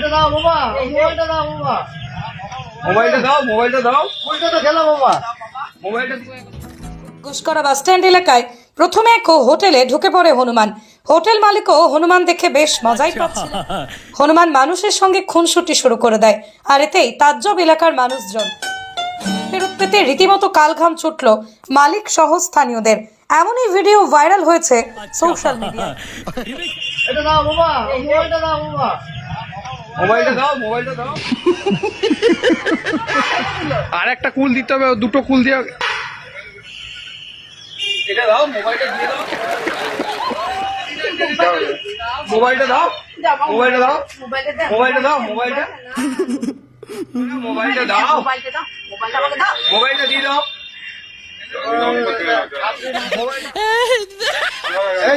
এটা দাও বাবা মোবাইলটা দাও বাবা মোবাইলটা দাও মোবাইলটা দাও। ওইটা তো খেলো বাবা মোবাইলটা গুসকরা বাস স্ট্যান্ড এলাকায় প্রথমে এক হোটেলে ঢুকে পড়ে হনুমান। হোটেল মালিকও হনুমান দেখে বেশ মজাই পাচ্ছিল। হনুমান মানুষের সঙ্গে খুনসুটি শুরু করে দেয় আর এতেই তাজ্জব এলাকার মানুষজন। ফেরত পেতে রীতিমতো কালঘাম ছুটল মালিক সহ স্থানীয়দের। এমনই ভিডিও ভাইরাল হয়েছে সোশ্যাল মিডিয়ায়। এটা দাও বাবা মোবাইলটা দাও বাবা মোবাইলটা দাও মোবাইলটা দাও। আর একটা কুল দিতে হবে দুটো কুল দিয়ে এটা দাও মোবাইলটা দিয়ে দাও। মোবাইলটা দাও মোবাইলটা দাও মোবাইলটা দাও মোবাইলটা। মোবাইলটা দাও। মোবাইলটা দিয়ে দাও। এই